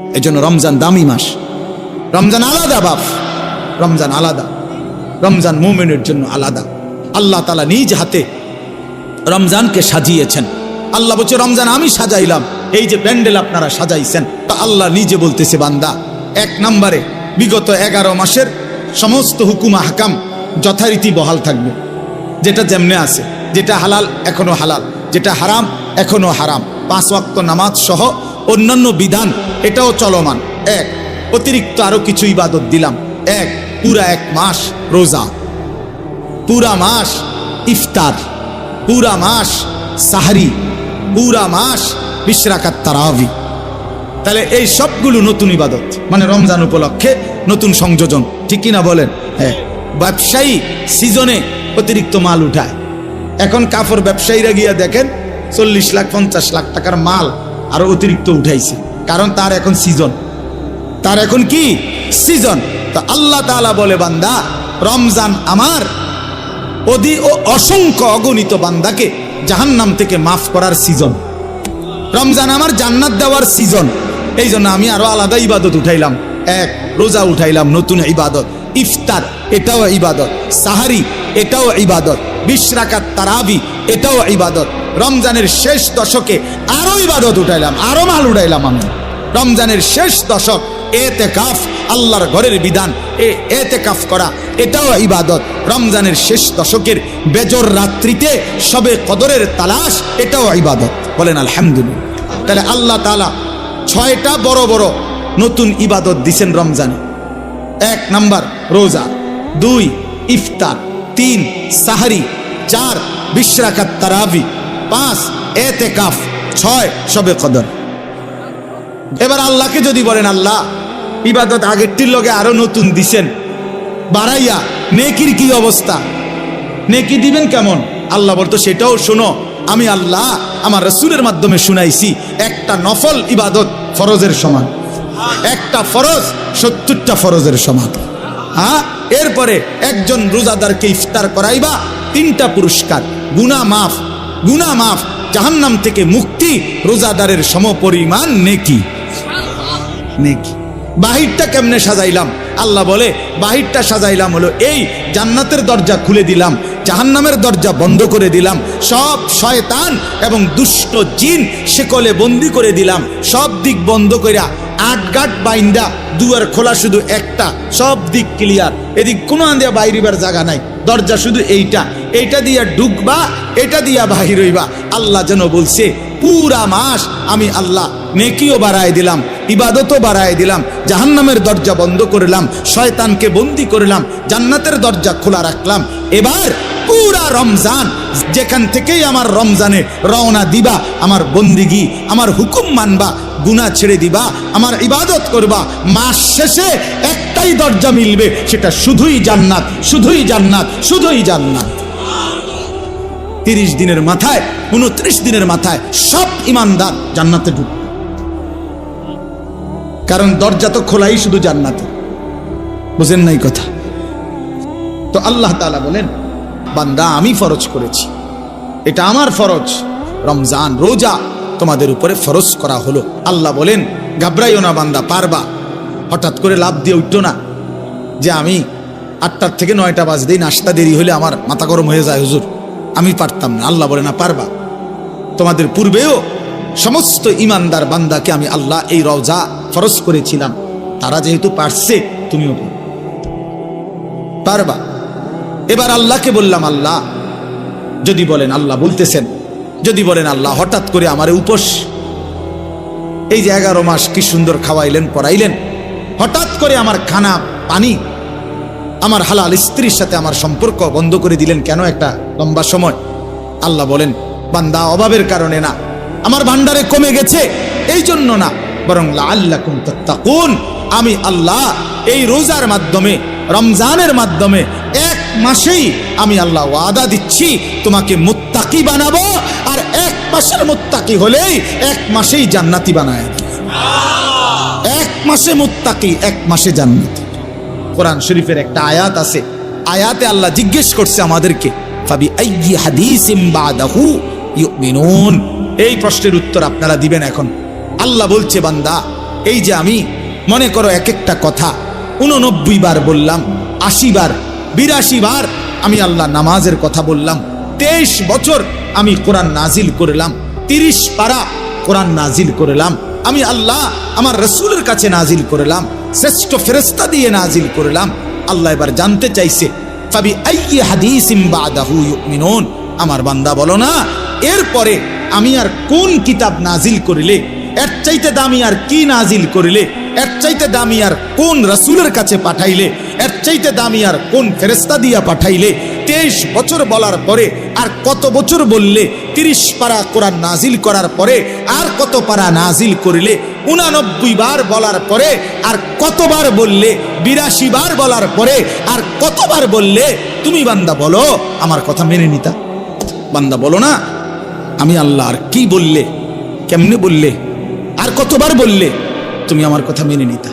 এই জন্য রমজান দামি মাস। রমজান আলাদা বাপ। রমজান আলাদা। রমজান মুমিনের জন্য আলাদা। আল্লাহ তালা নিজ হাতে রমজানকে সাজিয়েছেন। আল্লাহ বলছে, রমজান আমি সাজাইলাম। এই যে প্যান্ডেল আপনারা সাজাইছেন, তা আল্লাহ নিজে বলতেছে, বান্দা, এক নম্বরে বিগত এগারো মাসের সমস্ত হুকুম হাকাম যথারীতি বহাল থাকবে। যেটা যেমনে আছে, যেটা হালাল এখনও হালাল, যেটা হারাম এখনও হারাম। পাঁচ ওয়াক্ত নামাজ সহ অন্যান্য বিধান, এটাও চলমান। এক, অতিরিক্ত আরও কিছু ইবাদত দিলাম। এক, পুরা এক মাস রোজা। পুরা মাস ইফতার। পুরা মাস সাহারি। পুরা মাস বিশ্রাকাত তারাবি। তাহলে এই সবগুলো নতুন ইবাদত মানে রমজান উপলক্ষে নতুন সংযোজন, ঠিক কিনা বলেন? হ্যাঁ। ব্যবসায়ী সিজনে অতিরিক্ত মাল উঠায়। এখন কাফর ব্যবসায়ীরা গিয়া দেখেন, চল্লিশ লাখ, পঞ্চাশ লাখ টাকার মাল আরও অতিরিক্ত উঠাইছে। কারণ তার এখন সিজন তার এখন কি? সিজন তো আল্লাহ তাআলা বলে, বান্দা, রমজান আমার। অধি ও অসংখ্য অগণিত বান্দাকে জাহান্নাম থেকে মাফ করার সিজন রমজান আমার জান্নাত দেওয়ার সিজন এই জন্য আমি আরও আলাদা ইবাদত উঠাইলাম। এক, রোজা উঠাইলাম, নতুন ইবাদত। ইফতার, এটাও ইবাদত। সাহারি, এটাও ইবাদত। বিশ্রাকাত তারাবি, এটাও ইবাদত। রমজানের শেষ দশকে আরও ইবাদত উঠাইলাম, আরও মাল উঠাইলাম আমি। রমজানের শেষ দশক এতে কাফ আল্লাহর ঘরের বিধান, এ এতে কাফ করা, এটাও ইবাদত। রমজানের শেষ দশকের বেজর রাত্রিতে সবে কদরের তালাশ, এটাও ইবাদত। বলেন, আলহামদুলিল্লাহ। তাহলে আল্লাহ তালা ছয়টা বড় বড় নতুন ইবাদত দিছেন রমজানে। এক নাম্বার, রোজা। দুই, ইফতার। তিন, সাহারি। চার, বিশ্রাকাত তারাবি। পাঁচ এতে কাফ ছয়, সবে কদর। এবার আল্লাহকে যদি বলেন, আল্লাহ, ইবাদত আগেরটির লগে আরও নতুন দিছেন। বাড়াইয়া, নেকির কি অবস্থা? নেকি দিবেন কেমন? আল্লাহ বলতো, সেটাও শোনো, আমি আল্লাহ আমার রসুলের মাধ্যমে শুনাইছি। একটা নফল ইবাদত ফরজের সমান। একটা ফরজ, সত্তরটা ফরজের সমান। হ্যাঁ? এরপরে একজন রোজাদারকে ইফতার করাইবা, তিনটা পুরস্কার। গুনা মাফ গুনা মাফ জাহান্নাম থেকে মুক্তি রোজাদারের সমপরিমাণ নেকি। নেকি। বাহিরটা কেমনে সাজাইলাম? আল্লাহ বলে বাহিরটা সাজাইলাম হলো এই জান্নাতের দরজা খুলে দিলাম জাহান্নামের দরজা বন্ধ করে দিলাম সব শয়তান এবং দুষ্ট জিন সেকলে বন্দি করে দিলাম সব দিক বন্ধ কইরা আট গাট বাইন্দা, দুয়ার খোলা শুধু একটা, সব দিক ক্লিয়ার এদিক কোনো আন্দিয়া বাইরিবার জায়গা নাই, দরজা শুধু এইটা। এইটা দিয়া ঢুকবা, এটা দিয়া বাহির হইবা। আল্লাহ যেন বলছে পুরা মাস আমি আল্লাহ নেকিও বাড়ায় দিলাম, ইবাদতও বাড়ায় দিলাম, জাহান্নামের দরজা বন্ধ করলাম, শয়তানকে বন্দি করলাম, জান্নাতের দরজা খোলা রাখলাম। এবার পুরা রমজান, যেখান থেকেই আমার রমজানে রওনা দিবা, আমার বন্দিগি, আমার হুকুম মানবা, গুনাহ ছেড়ে দিবা, আমার ইবাদত করবা, মাস শেষে একটাই দরজা মিলবে, সেটা শুধুই জান্নাত শুধুই জান্নাত শুধুই জান্নাত। তিরিশ দিনের মাথায়, উনত্রিশ দিনের মাথায় সব ইমানদার জান্নাতে ঢুকবে কারণ দরজা তো খোলাই শুধু জান্নাতে। বুঝেন নাই কথা? তো আল্লাহ তাআলা বলেন, বান্দা, আমি ফরজ করেছি। এটা আমার ফরজ। রমজান রোজা তোমাদের উপরে ফরজ করা হলো। আল্লাহ বলেন, ঘাবড়াইও না বান্দা, পারবা। হঠাৎ করে লাভ দিয়ে উঠতো না। যে আমি আটটার থেকে নয়টা বাজতেই নাস্তা দেরি হলে আমার মাথা গরম হয়ে যায়, হুজুর। আমি পারতাম না। আল্লাহ বলে, না, পারবা। তোমাদের পূর্বেও সমস্ত ইমানদার বান্দাকে আমি আল্লাহ এই রওজা ফরজ করেছিলাম। তারা যেহেতু পারছে, তুমিও পারবা। এবার আল্লাহকে বললাম, আল্লাহ, যদি বলেন আল্লাহ বলতেছেন, যদি বলেন আল্লাহ হঠাৎ করে আমার উপোস, এই যে এগারো মাস কি সুন্দর খাওয়াইলেন পড়াইলেন হঠাৎ করে আমার খানা, পানি, আমার হালাল স্ত্রীর সাথে আমার সম্পর্ক বন্ধ করে দিলেন কেন একটা লম্বা সময়। আল্লাহ বলেন, বান্দা অভাবের কারণে না, আমার ভান্ডারে কমে গেছে এই জন্য না, বরং আল্লাহ তাকুন আমি আল্লাহ এই রোজার মাধ্যমে, রমজানের মাধ্যমে এক মাসেই আমি আল্লাহ ওয়াদা দিচ্ছি, তোমাকে মুত্তাকি বানাবো, আর এক মাসের মুত্তাকি হলেই এক মাসেই জান্নাতি বানায় এক মাসে মুত্তাকি, এক মাসে জান্নাতি। কোরআন শরীফের একটা আয়াত আছে, আয়াতে আল্লাহ জিজ্ঞেস করছে আমাদেরকে ফাবি হাদিসিম বাদাহু ইউমিনুন। এই প্রশ্নের উত্তর আপনারা দিবেন এখন। আল্লাহ বলছে, বান্দা, এই যে আমি, মনে করো এক একটা কথা, উননব্বই বার বললাম, আশি বার, বিরাশি বার আমি আল্লাহ নামাজের কথা বললাম, তেইশ বছর আমি কোরআন নাজিল করলাম, তিরিশ পারা কোরআন নাজিল করলাম, আমি আল্লাহ আমার রসুলের কাছে নাজিল করলাম, শ্রেষ্ঠ ফেরেস্তা দিয়ে নাজিল করলাম, আল্লাহ এবার জানতে চাইছে ফাবি হাদিসিম বাদাহু আমার বান্দা বলো না, এরপরে আমি আর কোন কিতাব নাজিল করিলে, এর চাইতে দামি আর কি নাজিল করিলে, এর চাইতে দামি আর কোন রসুলের কাছে পাঠাইলে, এর চাইতে দামি আর কোন ফেরেস্তা দিয়া পাঠাইলে তেইশ বছর বলার পরে আর কত বছর বললে তিরিশ পারা কোরআন নাজিল করার পরে আর কত পারা নাজিল করিলে উনানব্বই বার বলার পরে আর কতবার বললে বিরাশি বার বলার পরে আর কতবার বললে তুমি বান্দা বলো? আমার কথা মেনে নিতা। বান্দা বলো না, আমি আল্লাহ আর কি বললে, কেমনে বললে, আর কতবার বললে, তুমি আমার কথা মেনে নিতা।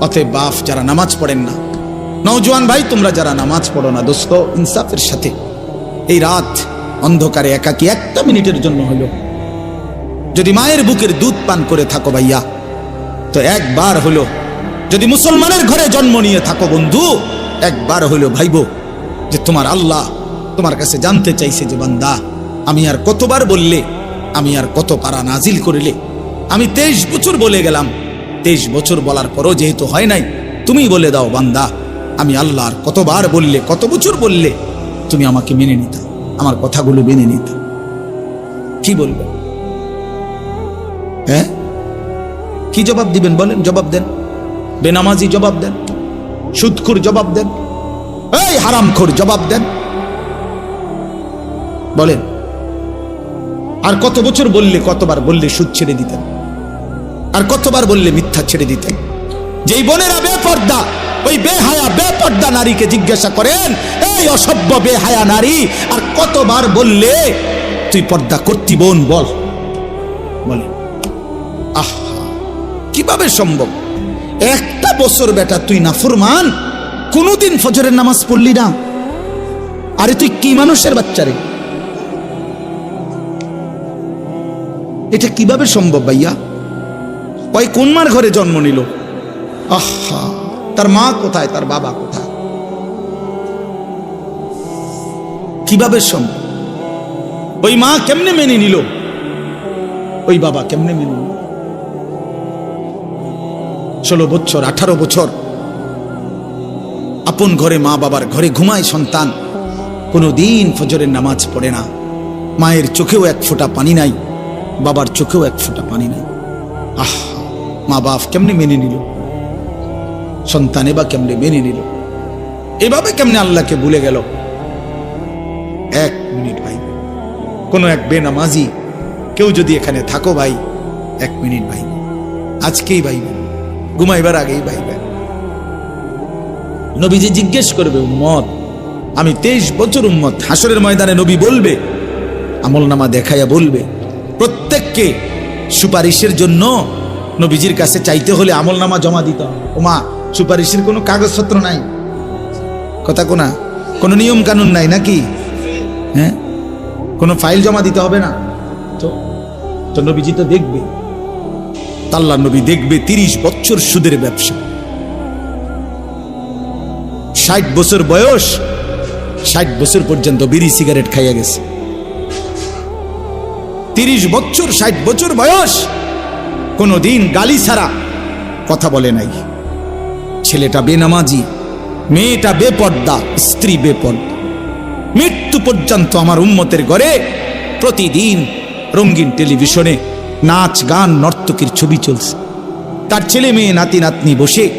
অতএব বাফ যারা নামাজ পড়েন না নওজোয়ান ভাই, তোমরা যারা নামাজ পড়ো না, দোস্ত, ইনসাফের সাথে। এই রাত অন্ধকারে একাকি একটা মিনিটের জন্য হলো। যদি মায়ের বুকের দুধ পান করে থাকো ভাইয়া, তো একবার হলো। যদি মুসলমানের ঘরে জন্ম নিয়ে থাকো বন্ধু, একবার হলো ভাইব যে তোমার আল্লাহ তোমার কাছে জানতে চাইছে যে বান্দা, আমি আর কতবার বললে, আমি আর কত পারা নাজিল করিলে। আমি তেইশ বছর বলে গেলাম, তেইশ বছর বলার পরও যেহেতু হয় নাই, তুমি বলে দাও বান্দা। আমি আল্লাহ আর কতবার বললে, কত বছর বললে তুমি আমাকে মেনে নিতা, আমার কথাগুলো মেনে নিতা। কি বলবে? হ্যাঁ? কি জবাব দিবেন বলেন, জবাব দেন। বেনামাজি জবাব দেন, সুদখুর জবাব দেন, এই হারামখোর জবাব দেন। বলেন, আর কত বছর বললে, কতবার বললে সুদ ছেড়ে দিতেন? আর কতবার বললে মিথ্যা ছেড়ে দিতেন? যেই বোনেরা বেপর্দা ওই বেহায়া, বেপর্দা নারীকে জিজ্ঞাসা করেন, এই অসভ্য বেহায়া নারী, আর কতবার বললে তুই পর্দা করতি বোন, বল। আহা, কীভাবে সম্ভব? একটা বছর বেটা তুই না ফুরমান কোনোদিন ফজরের নামাজ পড়লি না। আরে তুই কি মানুষের বাচ্চা রে? এটা কীভাবে সম্ভব ভাইয়া? ওই কোন মার ঘরে জন্ম নিল? আহা তার মা কোথায়, তার বাবা কোথায়? কীভাবে সম্ভব? ওই মা কেমনে মেনে নিল? ওই বাবা কেমনে মেনে নিল? ষোলো বছর, আঠারো বছর, আপন ঘরে মা বাবার ঘরে ঘুমায় সন্তান। কোনো দিন ফজরের নামাজ পড়ে না। মায়ের চোখেও এক ফোঁটা পানি নাই, বাবার চোখেও এক ফোঁটা পানি নাই। আহ, মা বাপ কেমনে মেনে নিল? সন্তান এবার কেমনে মেনে নিল? এভাবে কেমনে আল্লাহকে ভুলে গেল? এক মিনিট ভাই। কোনো এক বেনামাজি, কেউ যদি এখানে থাকো ভাই, এক মিনিট ভাই। আজকেই ভাইবেন ঘুমাইবার আগেই ভাইবেন নবীজি জিজ্ঞেস করবে, উম্মত, আমি তেইশ বছর উম্মত হাসরের ময়দানে নবী বলবে, আমল নামা দেখাইয়া বলবে, প্রত্যেককে সুপারিশের জন্য নবীজির কাছে চাইতে হলে আমল নামা জমা দিতে হবে। ওমা সুপারিশের কোনো কাগজপত্র নাই। কথা কোনা? কোনো নিয়ম কানুন নাই নাকি? হ্যাঁ? কোনো ফাইল জমা দিতে হবে না? তো নবীজি তো দেখবে। তাল্লা নবী দেখবে তিরিশ বছর সুদের ব্যবসা। ষাট বছর বয়স, ষাট বছর পর্যন্ত বিড়ি সিগারেট খাইয়া গেছে। তিরিশ বছর, ষাট বছর বয়স, কোনো দিন গালি ছাড়া কথা বলে নাই। ছেলেটা বেনামাজি, মেয়েটা বেপর্দা, স্ত্রী বেপর্দা। মৃত্যু পর্যন্ত আমার উম্মতের ঘরে প্রতিদিন রঙিন টেলিভিশনে নাচ, গান, নর্তকীর ছবি চলছে। তার ছেলে মেয়ে নাতি নাতনি বসে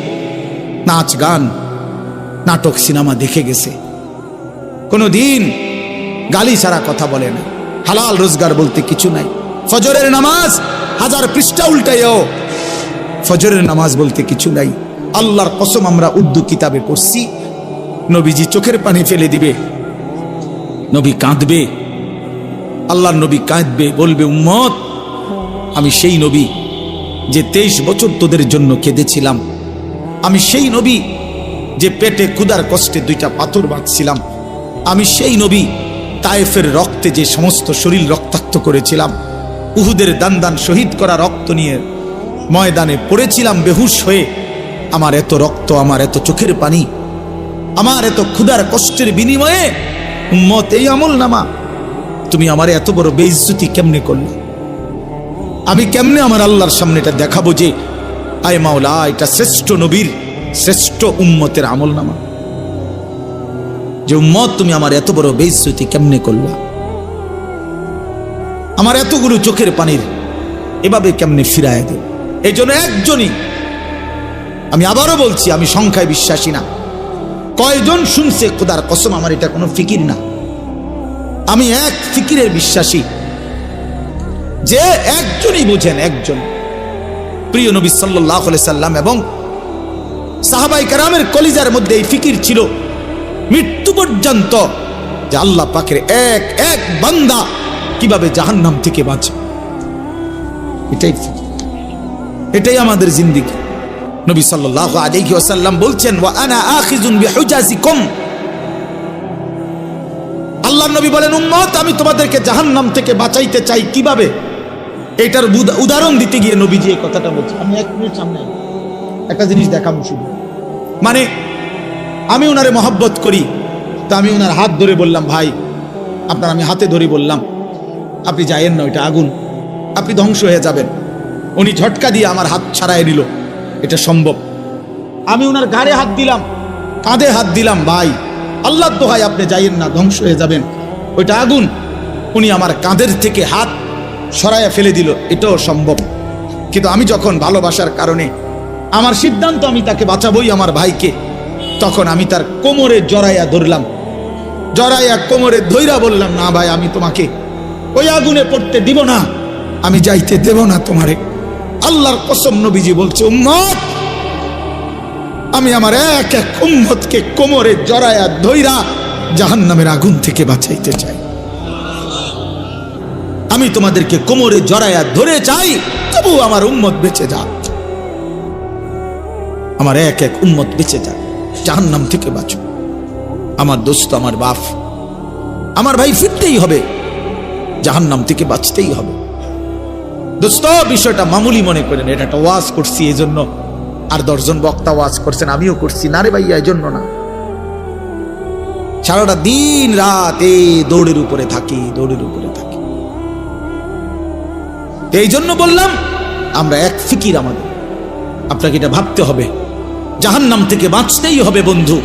নাচ, গান, নাটক, সিনেমা দেখে গেছে। কোনো দিন গালি ছাড়া কথা বলে না। হালাল রোজগার বলতে কিছু নাই। ফজরের নামাজ হাজার পৃষ্ঠা উল্টাইও ফজরের নামাজ বলতে কিছু নাই। আল্লাহর কসম আমরা উর্দু কিতাবে পড়ছি। নবীজি চোখের পানি ফেলে দিবে। নবী কাঁদবে। আল্লাহর নবী কাঁদবে, বলবে, উম্মত, আমি সেই নবী যে তেইশ বছর তোদের জন্য কেঁদেছিলাম। আমি সেই নবী যে পেটে ক্ষুদার কষ্টে দুইটা পাথর বাঁধছিলাম। আমি সেই নবী তায়েফের রক্তে যে সমস্ত শরীর রক্তাক্ত করেছিলাম। উহুদের দান দান শহীদ করা রক্ত নিয়ে ময়দানে পড়েছিলাম বেহুশ হয়ে। আমার এত রক্ত, আমার এত চোখের পানি, আমার এত ক্ষুধার কষ্টের বিনিময়ে উম্মত, এই আমল নামা, তুমি আমার এত বড় বেইজ্জতি কেমনে করলে? আমি কেমনে আমার আল্লাহর সামনে এটা দেখাবো যে, আয় মাওলা, এটা শ্রেষ্ঠ নবীর, শ্রেষ্ঠ উম্মতের আমল নামা। যে উম্মত, তুমি আমার এত বড় বেইজ্জতি কেমনে করলা? আমার এতগুলো চোখের পানির এভাবে কেমনে ফিরায় দেব? এই জন্য একজনই আমি আবারও বলছি, আমি সংখ্যায় বিশ্বাসী না। কয়জন শুনছে, খোদার কসম, আমার এটা কোনো ফিকির না। আমি এক ফিকিরের বিশ্বাসী। যে একজনই বুঝেন, একজন। প্রিয় নবী সাল্লাহ সাল্লাম এবং সাহাবাই কারামের কলিজার মধ্যে এই ফিকির ছিল মৃত্যু পর্যন্ত যে আল্লাহ পাকের এক এক বান্দা কীভাবে জাহান্নাম থেকে বাঁচে। এটাই এটাই আমাদের জিন্দিগি। নবী সাল্লাল্লাহু আলাইহি ওয়াসাল্লাম বলছেন, ওয়া আনা আখিজুন আল্লাহ নবী বলেন, উম্মত, আমি তোমাদেরকে জাহান্নাম থেকে বাঁচাইতে চাই কীভাবে? এটার উদাহরণ দিতে গিয়ে নবীজি এই কথাটা বলছে আমি এক মিনিট সামনে একটা জিনিস দেখাবো শুধু। মানে আমি ওনারে মহব্বত করি, তা আমি ওনার হাত ধরে বললাম, ভাই, আপনার আমি হাতে ধরে বললাম, আপনি যাইয়েন না, ওইটা আগুন। আপনি ধ্বংস হয়ে যাবেন। উনি ঝটকা দিয়ে আমার হাত ছাড়াই নিল এটা সম্ভব। আমি ওনার গাড়ে হাত দিলাম। কাঁধে হাত দিলাম ভাই। আল্লাহ দোহাই আপনি যাইয়েন না ধ্বংস হয়ে যাবেন। ওইটা আগুন। উনি আমার কাঁধের থেকে হাত সরাইয়া ফেলে দিল এটাও সম্ভব। কিন্তু আমি যখন ভালোবাসার কারণে আমার সিদ্ধান্ত আমি তাকে বাঁচাবই আমার ভাইকে তখন আমি তার কোমরে জড়াইয়া ধরলাম। জড়াইয়া কোমরে ধৈরা বললাম না ভাই আমি তোমাকে ওই আগুনে পড়তে দিব না। আমি যাইতে দেব না তোমারে। আল্লাহর কসম নবীজি বলছে, উম্মত, আমি আমার এক এক উম্মতকে কোমরে জড়াইয়া ধৈরা জাহান্নামের আগুন থেকে বাঁচাইতে চাই। আমি তোমাদেরকে কোমরে জড়াইয়া ধরে চাই, তবু আমার উম্মত বেঁচে যাক। আমার এক এক উম্মত বেঁচে যাক, জাহান্নাম থেকে বাঁচো আমার দোস্ত, আমার বাপ, আমার ভাই ফিরতেই হবে, জাহান্নাম থেকে বাঁচতেই হবে। দোস্ত বিষয়টা মামুলি মনে করেন, এটা একটা ওয়াজ করছি এই জন্য আর দশজন বক্তা ওয়াজ করছেন, আমিও করছি। না রে ভাইয়া এই জন্য না। সারাটা দিন রাত এই দৌড়ের উপরে থাকি, দৌড়ের উপরে থাকি। এই জন্য বললাম, আমরা এক ফিকির আমাদের। আপনাকে এটা ভাবতে হবে। জাহান্নাম থেকে বাঁচতেই হবে, বন্ধু।